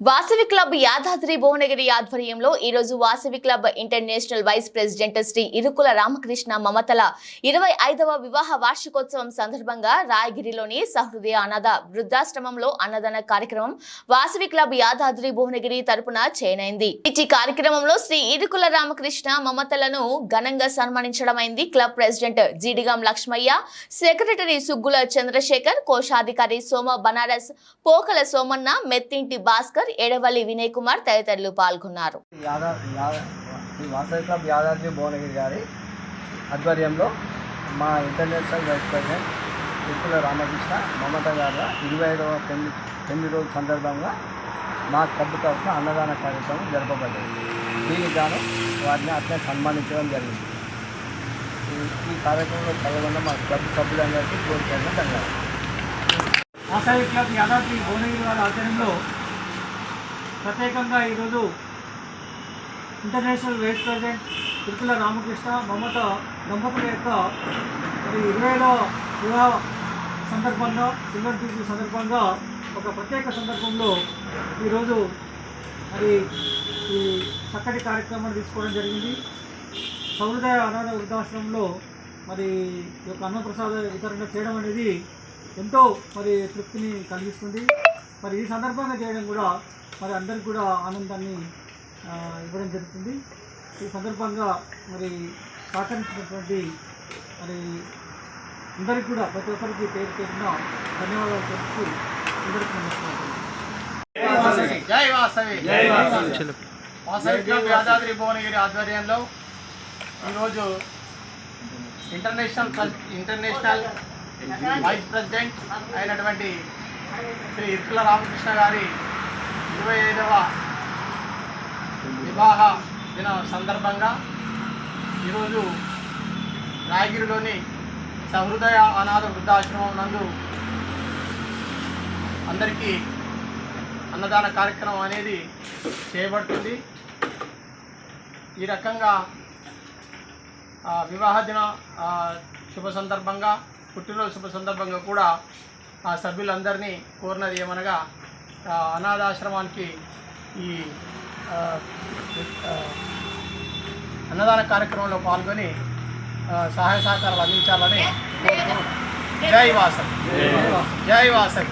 Vasavi club Yadadri Bhuvanagiri ఆధ్వర్యంలో ఈ రోజు Vasavi club international vice president Sri Irukula Ramakrishna మమతల ఇరవై ఐదవ వివాహ వార్షికోత్సవం సందర్భంగా రాయగిరిలోని సహృదయ అనాథ వృద్ధాశ్రమంలో అన్నదాన కార్యక్రమం వాసవి క్లబ్ యాదాద్రి భువనగిరి తరపున చేయనైంది. ఈ కార్యక్రమంలో శ్రీ ఇరుకుల రామకృష్ణ మమతలను ఘనంగా సన్మానించడమైంది club president Jeedigam Lakshmaiah secretary Suggula Chandrashekar కోశాధికారి సోమ బనారస్ పోకల సోమన్న మెత్తింటి భాస్కర్ ఎడవల్లి వినయ్ కుమార్ తదితరులు పాల్గొన్నారు. యాదా యాదా ఈ వాసవి క్లబ్ యాదాద్రి భువనగిరి గారి ఆధ్వర్యంలో మా international vice president Ramakrishna Mamata గారు ఇరవై ఐదవ పెళ్ళి పెళ్ళి రోజు సందర్భంగా మా క్లబ్ తరఫున అన్నదాన కార్యక్రమం జరపబడింది దీనికి గాను వారిని అట్లే సన్మానించడం జరిగింది. ఈ- కార్యక్రమంలో పాల్గొన్న మా క్లబ్ సభ్యులందరికీ కోరుకున్న ధన్యవాదాలు ఆసాయి క్లబ్ యాదాద్రి భువనగిరి వారి ఆధ్వర్యంలో ప్రత్యేకంగా ఈరోజు international vice president Tirupala Ramakrishna Mamata దంపతుల యొక్క మరి ఇరవైలో వివాహ సందర్భంగా సిల్వర్ జూబ్లీ సందర్భంగా ఒక ప్రత్యేక సందర్భంలో ఈరోజు మరి ఈ చక్కటి కార్యక్రమాన్ని తీసుకోవడం జరిగింది. సౌహృదయ అనాథ వృద్ధాశ్రమంలో మరి ఈ యొక్క అన్నప్రసాద వితరణ చేయడం అనేది ఎంతో మరి తృప్తిని కలిగిస్తుంది. మరి ఈ సందర్భంగా చేయడం కూడా మరి అందరికి కూడా ఆనందాన్ని ఇవ్వడం జరుగుతుంది. ఈ సందర్భంగా మరి సహకరించినటువంటి మరి అందరికి కూడా ప్రతి ఒక్కరికి పేరు పేరున ధన్యవాదాలు తెలుపుతూ అందరికీ నమస్కారం. జై వాసవి. జై వాసవి. వాసవి. క్లబ్ యాదాద్రి భువనగిరి ఆధ్వర్యంలో ఈరోజు ఇంటర్నేషనల్ ఇంటర్నేషనల్ వైస్ ప్రెసిడెంట్ అయినటువంటి శ్రీ ఇరుకుల రామకృష్ణ గారి ఇరవై ఐదవ వివాహ దిన సందర్భంగా ఈరోజు రాయగిరిలోని సహృదయ అనాథ వృద్ధాశ్రమం నందు అందరికీ అన్నదాన కార్యక్రమం అనేది చేయబడుతుంది. ఈ రకంగా వివాహ దిన శుభ సందర్భంగా పుట్టినరోజు శుభ సందర్భంగా కూడా ఆ సభ్యులందరినీ కోరినది ఏమనగా అనాథాశ్రమానికి ఈ అన్నదాన కార్యక్రమంలో పాల్గొని సహాయ సహకారాలు అందించాలని జై వాసవి. జై వాసవి.